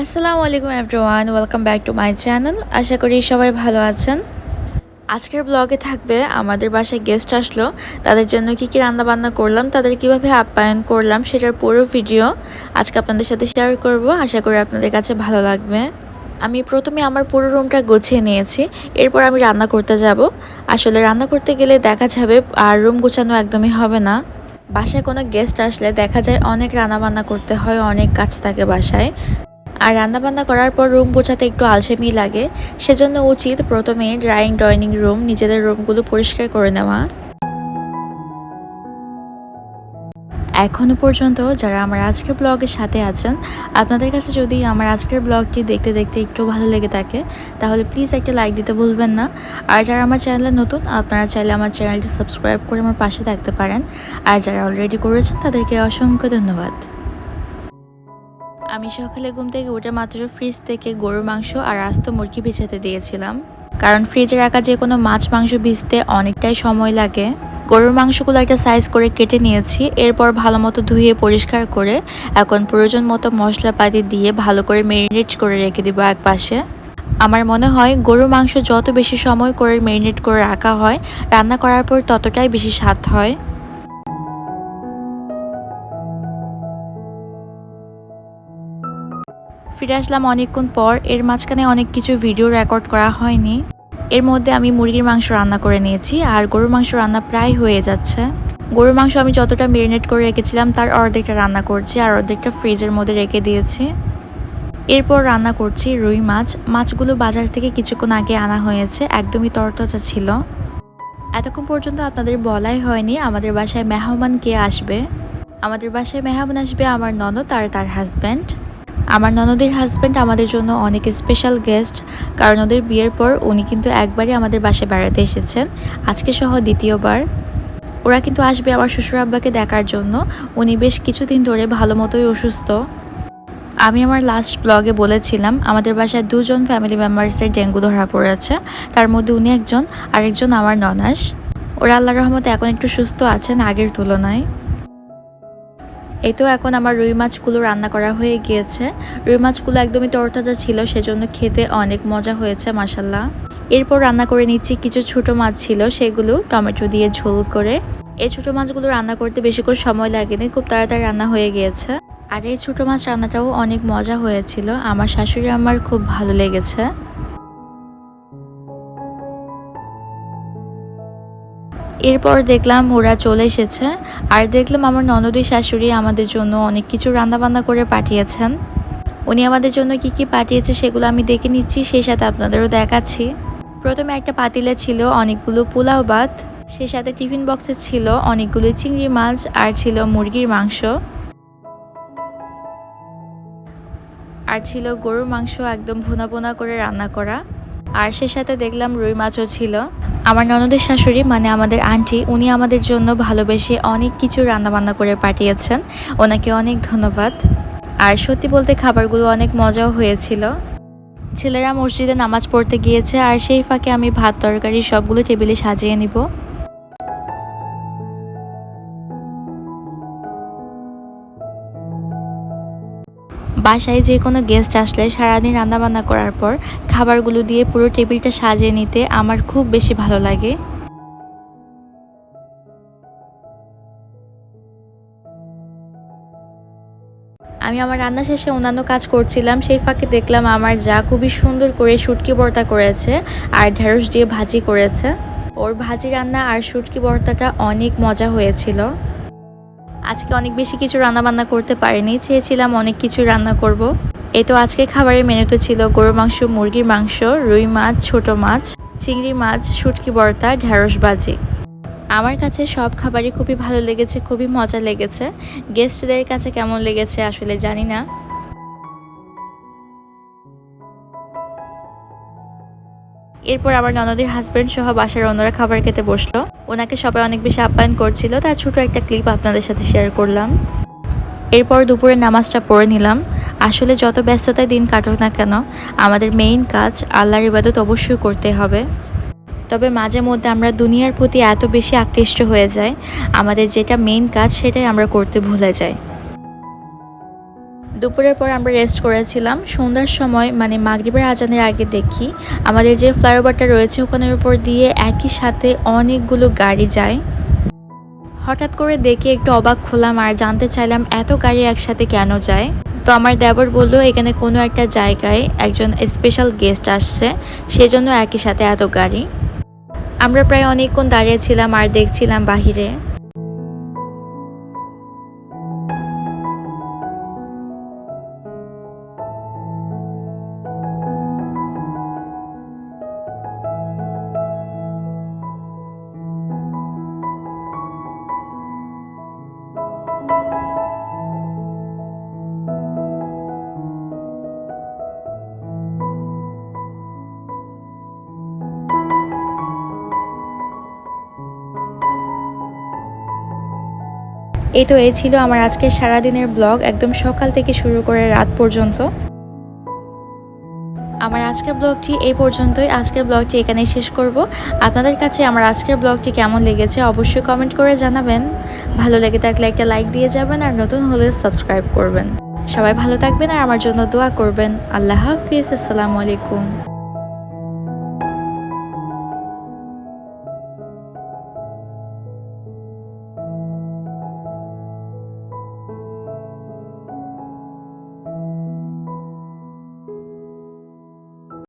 আসসালামু আলাইকুম everyone, welcome back to my channel. আশা করি সবাই ভালো আছেন। আজকের ব্লগে থাকবে আমাদের বাসায় গেস্ট আসলো। তাদের জন্য কি কি রান্না বান্না করলাম, তাদের কীভাবে আপ্যায়ন করলাম সেটার পুরো ভিডিও আজকে আপনাদের সাথে শেয়ার করব। আশা করি আপনাদের কাছে ভালো লাগবে। আমি প্রথমে আমার পুরো রুমটা গুছিয়ে নিয়েছি, এরপর আমি রান্না করতে যাব। আসলে রান্না করতে গেলে দেখা যাবে আর রুম গোছানো একদমই হবে না। বাসায় কোনো গেস্ট আসলে দেখা যায় অনেক রান্না বান্না করতে হয়, অনেক কাজ থাকে বাসায়। আর রান্নাবান্না করার পর রুম গোছাতে একটু আলসেমি লাগে, সেজন্য উচিত প্রথমে ড্রাইং ডাইনিং রুম নিজেদের রুমগুলো পরিষ্কার করে নেওয়া। এখনও পর্যন্ত যারা আমার আজকের ব্লগের সাথে আছেন, আপনাদের কাছে যদি আমার আজকের ব্লগটি দেখতে দেখতে একটু ভালো লেগে থাকে, তাহলে প্লিজ একটা লাইক দিতে ভুলবেন না। আর যারা আমার চ্যানেলে নতুন, আপনারা চাইলে আমার চ্যানেলটি সাবস্ক্রাইব করে আমার পাশে থাকতে পারেন। আর যারা অলরেডি করেছেন, তাদেরকে অসংখ্য ধন্যবাদ। আমি সকালে ঘুম থেকে উঠে মাত্র ফ্রিজ থেকে গরুর মাংস আর আস্ত মুরগি ভিজাতে দিয়েছিলাম। কারণ ফ্রিজে রাখা যে কোনো মাছ মাংস ভিজতে অনেকটাই সময় লাগে। গরুর মাংসগুলো একটা সাইজ করে কেটে নিয়েছি, এরপর ভালো মতো ধুয়ে পরিষ্কার করে এখন প্রয়োজন মতো মশলাপাতি দিয়ে ভালো করে মেরিনেট করে রেখে দেবো এক পাশে আমার মনে হয় গরুর মাংস যত বেশি সময় করে মেরিনেট করে রাখা হয়, রান্না করার পর ততটাই বেশি স্বাদ হয়। ফিরে আসলাম অনেকক্ষণ পর। এর মাঝখানে অনেক কিছু ভিডিও রেকর্ড করা হয়নি। এর মধ্যে আমি মুরগির মাংস রান্না করে নিয়েছি আর গরুর মাংস রান্না প্রায় হয়ে যাচ্ছে। গরুর মাংস আমি যতটা মেরিনেট করে রেখেছিলাম, তার অর্ধেকটা রান্না করছি আর অর্ধেকটা ফ্রিজের মধ্যে রেখে দিয়েছি। এরপর রান্না করছি রুই মাছ। মাছগুলো বাজার থেকে কিছুক্ষণ আগে আনা হয়েছে, একদমই তরতাজা ছিল। এতক্ষণ পর্যন্ত আপনাদের বলাই হয়নি, আমাদের বাসায় মেহমান কে আসবে? আমাদের বাসায় মেহমান আসবে আমার ননদ আর তার হাজব্যান্ড আমার ননদের হাজব্যান্ড আমাদের জন্য অনেক স্পেশাল গেস্ট কারণ ওদের বিয়ের পর উনি কিন্তু একবারই আমাদের বাসায় বেড়াতে এসেছেন। আজকে সহ দ্বিতীয়বার। ওরা কিন্তু আসবে আমার শ্বশুর আব্বাকে দেখার জন্য। উনি বেশ কিছুদিন ধরে ভালো মতোই অসুস্থ। আমি আমার লাস্ট ব্লগে বলেছিলাম, আমাদের বাসায় দুজন ফ্যামিলি মেম্বার্সের ডেঙ্গু ধরা পড়েছে। তার মধ্যে উনি একজন, আরেকজন আমার ননাস। ওরা আল্লাহ রহমতে এখন একটু সুস্থ আছেন আগের তুলনায়। এই তো এখন আমার রুই মাছগুলো রান্না করা হয়ে গিয়েছে। রুই মাছগুলো একদমই তরতাজা ছিল, সেজন্য খেতে অনেক মজা হয়েছে মাসাল্লাহ এরপর রান্না করে নিচ্ছি কিছু ছোট মাছ ছিল, সেগুলো টমেটো দিয়ে ঝোল করে। এই ছোট মাছগুলো রান্না করতে বেশিক্ষণ সময় লাগেনি, খুব তাড়াতাড়ি রান্না হয়ে গিয়েছে। আর এই ছোট মাছ রান্নাটাও অনেক মজা হয়েছিল, আমার শাশুড়ি আমার খুব ভালো লেগেছে। এরপর দেখলাম ওরা চলে এসেছে। আর দেখলাম আমার ননদী শাশুড়ি আমাদের জন্য অনেক কিছু রান্নাবান্না করে পাঠিয়েছেন। উনি আমাদের জন্য কি কি পাঠিয়েছে সেগুলো আমি দেখে নিচ্ছি, সেই সাথে আপনাদেরও দেখাচ্ছি। প্রথমে একটা পাতিলে ছিল অনেকগুলো পোলাও ভাত, সেই সাথে টিফিন বক্সে ছিল অনেকগুলো চিংড়ি মাছ আর ছিল মুরগির মাংস। আর ছিল গরুর মাংস একদম ভুনা ভুনা করে রান্না করা। আর সে সাথে দেখলাম রুই মাছও ছিল। আমার ননদের শাশুড়ি মানে আমাদের আন্টি, উনি আমাদের জন্য ভালোবেসে অনেক কিছু রান্নাবান্না করে পাঠিয়েছেন। ওনাকে অনেক ধন্যবাদ। আর সত্যি বলতে খাবারগুলো অনেক মজাও হয়েছিল। ছেলেরা মসজিদে নামাজ পড়তে গিয়েছে, আর সেই ফাঁকে আমি ভাত, তরকারি সবগুলো টেবিলে সাজিয়ে নিব। বাসায় যে কোনো গেস্ট আসলে সারাদিন রান্নাবান্না করার পর খাবারগুলো দিয়ে পুরো টেবিলটা সাজিয়ে নিতে আমার খুব বেশি ভালো লাগে। আমি আমার রান্না শেষে অন্যান্য কাজ করছিলাম, সেই ফাঁকে দেখলাম আমার যা খুবই সুন্দর করে শুটকি বর্তা করেছে আর ঢেঁড়স দিয়ে ভাজি করেছে। ওর ভাজি রান্না আর শুটকি বর্তাটা অনেক মজা হয়েছিল। আজকে অনেক বেশি কিছু রান্নাবান্না করতে পারিনি, চেয়েছিলাম অনেক কিছু রান্না করব। এ তো আজকে খাবারের মেনুতে ছিল গরু মাংস, মুরগির মাংস, রুই মাছ, ছোট মাছ, চিংড়ি মাছ, শুটকি বর্তা, ঢ্যাঁড়স বাজি আমার কাছে সব খাবারই খুবই ভালো লেগেছে, খুবই মজা লেগেছে। গেস্টদের কাছে কেমন লেগেছে আসলে জানি না। এরপর আমার ননদের হাজব্যান্ড সহ বাসার অন্যরা খাবার খেতে বসল। ওনাকে সবাই অনেক বেশি আপ্যায়ন করছিল, তার ছোট একটা ক্লিপ আপনাদের সাথে শেয়ার করলাম। এরপর দুপুরে নামাজটা পড়ে নিলাম। আসলে যত ব্যস্ততায় দিন কাটুক না কেন, আমাদের মেইন কাজ আল্লাহর ইবাদত অবশ্যই করতে হবে। তবে মাঝে মধ্যে আমরা দুনিয়ার প্রতি এত বেশি আকৃষ্ট হয়ে যাই, আমাদের যেটা মেইন কাজ সেটাই আমরা করতে ভুলে যাই। দুপুরের পর আমরা রেস্ট করেছিলাম। সন্ধ্যার সময় মানে মাগরিবের আজানের আগে দেখি, আমাদের যে ফ্লাইওভারটা রয়েছে ওখানের উপর দিয়ে একই সাথে অনেকগুলো গাড়ি যায়। হঠাৎ করে দেখে একটু অবাক হলাম আর জানতে চাইলাম, এত গাড়ি একসাথে কেন যায়? তো আমার দেবর বলল, এখানে কোনো একটা জায়গায় একজন স্পেশাল গেস্ট আসছে, সেজন্য একই সাথে এত গাড়ি। আমরা প্রায় অনেকক্ষণ দাঁড়িয়েছিলাম আর দেখছিলাম বাহিরে। এই তো এই ছিল আমার আজকের সারাদিনের ব্লগ, একদম সকাল থেকে শুরু করে রাত পর্যন্ত। আমার আজকের ব্লগটি এই পর্যন্তই। আজকের ব্লগটি এখানেই শেষ করব। আপনাদের কাছে আমার আজকের ব্লগটি কেমন লেগেছে অবশ্যই কমেন্ট করে জানাবেন। ভালো লেগে থাকলে একটা লাইক দিয়ে যাবেন আর নতুন হলে সাবস্ক্রাইব করবেন। সবাই ভালো থাকবেন আর আমার জন্য দোয়া করবেন। আল্লাহ হাফিজ। আসসালামু আলাইকুম।